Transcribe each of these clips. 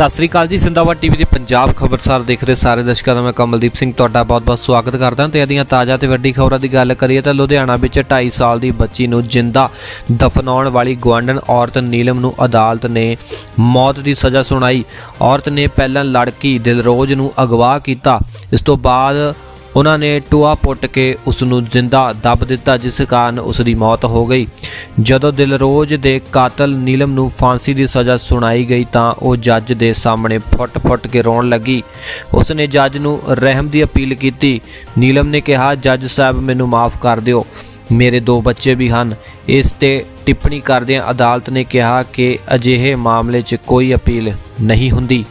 ਸਤਿ ਸ੍ਰੀ ਅਕਾਲ ਜੀ ਸਿੰਦਾਵਾ ਟੀਵੀ ਦੇ ਪੰਜਾਬ ਖਬਰਸਾਰ ਦੇਖ ਰਹੇ ਸਾਰੇ ਦਰਸ਼ਕਾਂ ਦਾ ਮੈਂ ਕਮਲਦੀਪ ਸਿੰਘ ਤੁਹਾਡਾ ਬਹੁਤ-ਬਹੁਤ ਸਵਾਗਤ ਕਰਦਾ ਹਾਂ ਤੇ ਇਹਦੀਆਂ ਤਾਜ਼ਾ ਤੇ ਵੱਡੀ ਖਬਰਾਂ ਦੀ ਗੱਲ ਕਰੀਏ ਤਾਂ ਲੁਧਿਆਣਾ ਵਿੱਚ 2.5 ਸਾਲ ਦੀ ਬੱਚੀ ਨੂੰ ਜਿੰਦਾ ਦਫਨਾਉਣ ਵਾਲੀ ਗਵਾਂਡਨ ਔਰਤ ਨੀਲਮ ਨੂੰ ਅਦਾਲਤ ਨੇ ਮੌਤ ਦੀ ਸਜ਼ਾ ਸੁਣਾਈ। ਔਰਤ ਨੇ ਪਹਿਲਾਂ ਲੜਕੀ ਦਿਲਰੋਜ਼ ਨੂੰ ਅਗਵਾ ਕੀਤਾ। ਇਸ ਤੋਂ ਬਾਅਦ ਉਹਨਾਂ ਨੇ ਟੂਆ ਪੁੱਟ ਕੇ ਉਸ ਨੂੰ ਜ਼ਿੰਦਾ ਦੱਬ ਦਿੱਤਾ, ਜਿਸ ਕਾਰਨ ਉਸ ਦੀ ਮੌਤ ਹੋ ਗਈ। ਜਦੋਂ ਦਿਲਰੋਜ਼ ਦੇ ਕਾਤਲ ਨੀਲਮ ਨੂੰ ਫਾਂਸੀ ਦੀ ਸਜ਼ਾ ਸੁਣਾਈ ਗਈ ਤਾਂ ਉਹ ਜੱਜ ਦੇ ਸਾਹਮਣੇ ਫੁੱਟ-ਫੁੱਟ ਕੇ ਰੋਣ ਲੱਗੀ। ਉਸ ਨੇ ਜੱਜ ਨੂੰ ਰਹਿਮ ਦੀ ਅਪੀਲ ਕੀਤੀ। ਨੀਲਮ ਨੇ ਕਿਹਾ, ਜੱਜ ਸਾਹਿਬ, ਮੈਨੂੰ ਮਾਫ ਕਰ ਦਿਓ। ਮੇਰੇ ਦੋ ਬੱਚੇ ਵੀ ਹਨ। ਇਸ ਤੇ ਟਿੱਪਣੀ ਕਰਦਿਆਂ ਅਦਾਲਤ ਨੇ ਕਿਹਾ ਕਿ ਅਜਿਹੇ ਮਾਮਲੇ 'ਚ ਕੋਈ ਅਪੀਲ ਨਹੀਂ ਹੁੰਦੀ।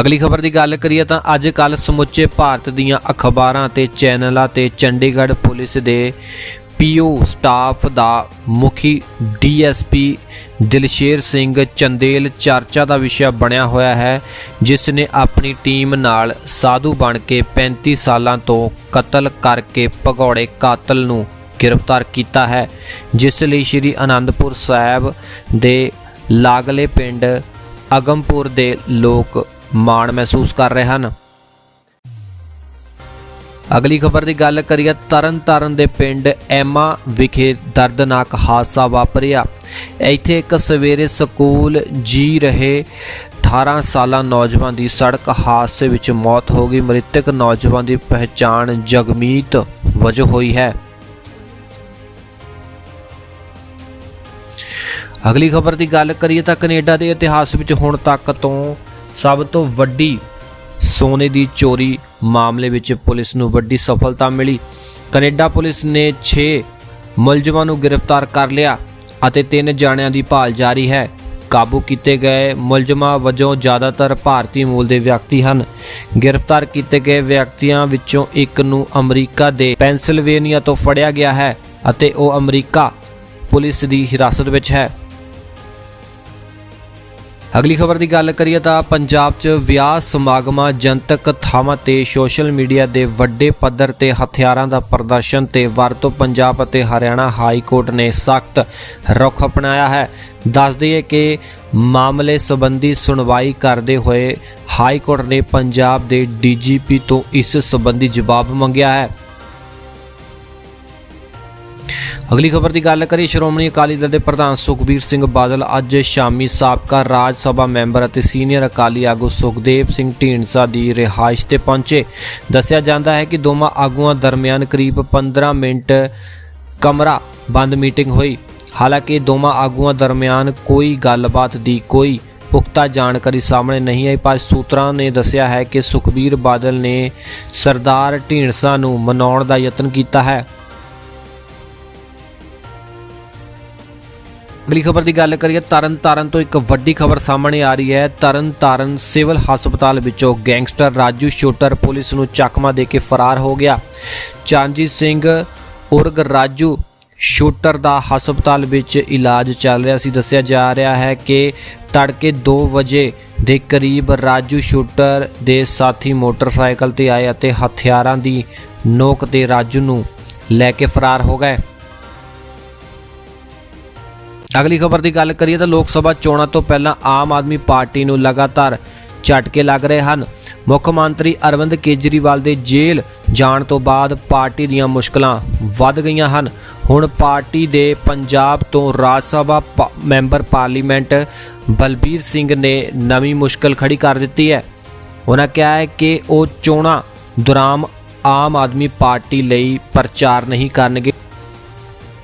ਅਗਲੀ ਖਬਰ ਦੀ ਗੱਲ ਕਰੀਏ ਤਾਂ ਅੱਜ ਕੱਲ ਸਮੁੱਚੇ ਭਾਰਤ ਦੀਆਂ ਅਖਬਾਰਾਂ ਤੇ ਚੈਨਲਾਂ ਤੇ ਚੰਡੀਗੜ੍ਹ ਪੁਲਿਸ ਦੇ ਪੀਓ ਸਟਾਫ ਦਾ ਮੁਖੀ ਡੀਐਸਪੀ ਦਿਲਸ਼ੇਰ ਸਿੰਘ ਚੰਦੇਲ ਚਰਚਾ ਦਾ ਵਿਸ਼ਾ ਬਣਿਆ ਹੋਇਆ ਹੈ, ਜਿਸ ਨੇ ਆਪਣੀ ਟੀਮ ਨਾਲ ਸਾਧੂ ਬਣ ਕੇ 35 ਸਾਲਾਂ ਤੋਂ ਕਤਲ ਕਰਕੇ ਭਗੌੜੇ ਕਾਤਲ ਨੂੰ ਗ੍ਰਿਫਤਾਰ ਕੀਤਾ ਹੈ, ਜਿਸ ਲਈ ਸ੍ਰੀ ਅਨੰਦਪੁਰ ਸਾਹਿਬ ਦੇ ਲਾਗਲੇ ਪਿੰਡ ਅਗਮਪੁਰ ਦੇ ਲੋਕ ਮਾਣ ਮਹਿਸੂਸ ਕਰ ਰਹੇ ਹਨ। ਅਗਲੀ ਖਬਰ ਦੀ ਗੱਲ ਕਰੀਏ ਤਰਨ ਤਾਰਨ ਦੇ ਪਿੰਡ ਐਮਾ ਵਿਖੇ ਦਰਦਨਾਕ ਹਾਦਸਾ ਵਾਪਰਿਆ। ਇੱਥੇ ਇੱਕ ਸਵੇਰੇ ਸਕੂਲ ਜੀ ਰਹੇ 18 ਸਾਲਾ ਨੌਜਵਾਨ ਦੀ ਸੜਕ ਹਾਦਸੇ ਵਿੱਚ ਮੌਤ ਹੋ ਗਈ। ਮ੍ਰਿਤਕ ਨੌਜਵਾਨ ਦੀ ਪਹਿਚਾਣ ਜਗਮੀਤ ਵਜੋਂ ਹੋਈ ਹੈ। ਅਗਲੀ ਖਬਰ ਦੀ ਗੱਲ ਕਰੀਏ ਤਾਂ ਕੈਨੇਡਾ ਦੇ ਇਤਿਹਾਸ ਵਿੱਚ ਹੁਣ ਤੱਕ ਤੋਂ ਸਭ ਤੋਂ ਵੱਡੀ ਸੋਨੇ ਦੀ ਚੋਰੀ ਮਾਮਲੇ ਵਿੱਚ ਪੁਲਿਸ ਨੂੰ ਵੱਡੀ ਸਫਲਤਾ ਮਿਲੀ। ਕੈਨੇਡਾ ਪੁਲਿਸ ਨੇ 6 ਮੁਲਜ਼ਮਾਂ ਨੂੰ ਗ੍ਰਿਫਤਾਰ ਕਰ ਲਿਆ ਅਤੇ ਤਿੰਨ ਜਾਣਿਆਂ ਦੀ ਭਾਲ ਜਾਰੀ ਹੈ। ਕਾਬੂ ਕੀਤੇ ਗਏ ਮੁਲਜ਼ਮਾਂ ਵਜੋਂ ਜ਼ਿਆਦਾਤਰ ਭਾਰਤੀ ਮੂਲ ਦੇ ਵਿਅਕਤੀ ਹਨ। ਗ੍ਰਿਫਤਾਰ ਕੀਤੇ ਗਏ ਵਿਅਕਤੀਆਂ ਵਿੱਚੋਂ ਇੱਕ ਨੂੰ ਅਮਰੀਕਾ ਦੇ ਪੈਂਸਿਲਵੇਨੀਆ ਤੋਂ ਫੜਿਆ ਗਿਆ ਹੈ ਅਤੇ ਉਹ ਅਮਰੀਕਾ ਪੁਲਿਸ ਦੀ ਹਿਰਾਸਤ ਵਿੱਚ ਹੈ। ਅਗਲੀ ਖਬਰ ਦੀ ਗੱਲ ਕਰੀਏ ਤਾਂ ਪੰਜਾਬ 'ਚ ਵਿਆਹ ਸਮਾਗਮਾਂ, ਜਨਤਕ ਥਾਵਾਂ ਤੇ ਸੋਸ਼ਲ ਮੀਡੀਆ ਦੇ ਵੱਡੇ ਪੱਧਰ ਤੇ ਹਥਿਆਰਾਂ ਦਾ ਪ੍ਰਦਰਸ਼ਨ ਤੇ ਵਰਤੋਂ ਪੰਜਾਬ ਅਤੇ ਹਰਿਆਣਾ ਹਾਈ ਕੋਰਟ ਨੇ ਸਖਤ ਰੁਖ ਅਪਣਾਇਆ ਹੈ। ਦੱਸ ਦਈਏ ਕਿ ਮਾਮਲੇ ਸੰਬੰਧੀ ਸੁਣਵਾਈ ਕਰਦੇ ਹੋਏ ਹਾਈ ਕੋਰਟ ਨੇ ਪੰਜਾਬ ਦੇ ਡੀਜੀਪੀ ਤੋਂ ਇਸ ਸੰਬੰਧੀ ਜਵਾਬ ਮੰਗਿਆ ਹੈ। ਅਗਲੀ ਖਬਰ ਦੀ ਗੱਲ ਕਰੀਏ, ਸ਼੍ਰੋਮਣੀ ਅਕਾਲੀ ਦਲ ਦੇ ਪ੍ਰਧਾਨ ਸੁਖਬੀਰ ਸਿੰਘ ਬਾਦਲ ਅੱਜ ਸ਼ਾਮੀ ਸਾਬਕਾ ਰਾਜ ਸਭਾ ਮੈਂਬਰ ਅਤੇ ਸੀਨੀਅਰ ਅਕਾਲੀ ਆਗੂ ਸੁਖਦੇਵ ਸਿੰਘ ਢੀਂਡਸਾ ਦੀ ਰਿਹਾਇਸ਼ ਤੇ ਪਹੁੰਚੇ। ਦੱਸਿਆ ਜਾਂਦਾ ਹੈ ਕਿ ਦੋਵਾਂ ਆਗੂਆਂ ਦਰਮਿਆਨ ਕਰੀਬ 15 ਮਿੰਟ ਕਮਰਾ ਬੰਦ ਮੀਟਿੰਗ ਹੋਈ। ਹਾਲਾਂਕਿ ਦੋਵਾਂ ਆਗੂਆਂ ਦਰਮਿਆਨ ਕੋਈ ਗੱਲਬਾਤ ਦੀ ਕੋਈ ਪੁਖਤਾ ਜਾਣਕਾਰੀ ਸਾਹਮਣੇ ਨਹੀਂ ਆਈ, ਪਰ ਸੂਤਰਾਂ ਨੇ ਦੱਸਿਆ ਹੈ ਕਿ ਸੁਖਬੀਰ ਬਾਦਲ ਨੇ ਸਰਦਾਰ ਢੀਂਡਸਾ ਨੂੰ ਮਨਾਉਣ ਦਾ ਯਤਨ ਕੀਤਾ ਹੈ। ਅਗਲੀ ਖਬਰ ਦੀ ਗੱਲ ਕਰੀਏ, ਤਰਨ ਤਾਰਨ ਤੋਂ ਇੱਕ ਵੱਡੀ ਖਬਰ ਸਾਹਮਣੇ ਆ ਰਹੀ ਹੈ। ਤਰਨ ਤਾਰਨ ਸਿਵਲ ਹਸਪਤਾਲ ਵਿੱਚੋਂ ਗੈਂਗਸਟਰ ਰਾਜੂ ਸ਼ੂਟਰ ਪੁਲਿਸ ਨੂੰ ਚੱਕਮਾ ਦੇ ਕੇ ਫਰਾਰ ਹੋ ਗਿਆ। ਚਾਂਜੀ ਸਿੰਘ ਉਰਗ ਰਾਜੂ ਸ਼ੂਟਰ ਦਾ ਹਸਪਤਾਲ ਵਿੱਚ ਇਲਾਜ ਚੱਲ ਰਿਹਾ ਸੀ। ਦੱਸਿਆ ਜਾ ਰਿਹਾ ਹੈ ਕਿ ਤੜਕੇ 2 ਵਜੇ ਦੇ ਕਰੀਬ ਰਾਜੂ ਸ਼ੂਟਰ ਦੇ ਸਾਥੀ ਮੋਟਰਸਾਈਕਲ ਤੇ ਆਏ ਅਤੇ ਹਥਿਆਰਾਂ ਦੀ ਨੋਕ ਤੇ ਰਾਜੂ ਨੂੰ ਲੈ ਕੇ ਫਰਾਰ ਹੋ ਗਏ। ਅਗਲੀ ਖਬਰ ਦੀ ਗੱਲ ਕਰੀਏ ਤਾਂ ਲੋਕ ਸਭਾ ਚੋਣਾਂ ਤੋਂ ਪਹਿਲਾਂ ਆਮ ਆਦਮੀ ਪਾਰਟੀ ਨੂੰ ਲਗਾਤਾਰ ਝਟਕੇ ਲੱਗ ਰਹੇ ਹਨ। ਮੁੱਖ ਮੰਤਰੀ ਅਰਵਿੰਦ ਕੇਜਰੀਵਾਲ ਦੇ ਜੇਲ੍ਹ ਜਾਣ ਤੋਂ ਬਾਅਦ ਪਾਰਟੀ ਦੀਆਂ ਮੁਸ਼ਕਲਾਂ ਵੱਧ ਗਈਆਂ ਹਨ। ਹੁਣ ਪਾਰਟੀ ਦੇ ਪੰਜਾਬ ਤੋਂ ਰਾਜ ਸਭਾ ਮੈਂਬਰ ਪਾਰਲੀਮੈਂਟ ਬਲਬੀਰ ਸਿੰਘ ਨੇ ਨਵੀਂ ਮੁਸ਼ਕਲ ਖੜੀ ਕਰ ਦਿੱਤੀ ਹੈ। ਉਹਨਾਂ ਕਿਹਾ ਹੈ ਕਿ ਉਹ ਚੋਣਾਂ ਦੌਰਾਨ ਆਮ ਆਦਮੀ ਪਾਰਟੀ ਲਈ ਪ੍ਰਚਾਰ ਨਹੀਂ ਕਰਨਗੇ।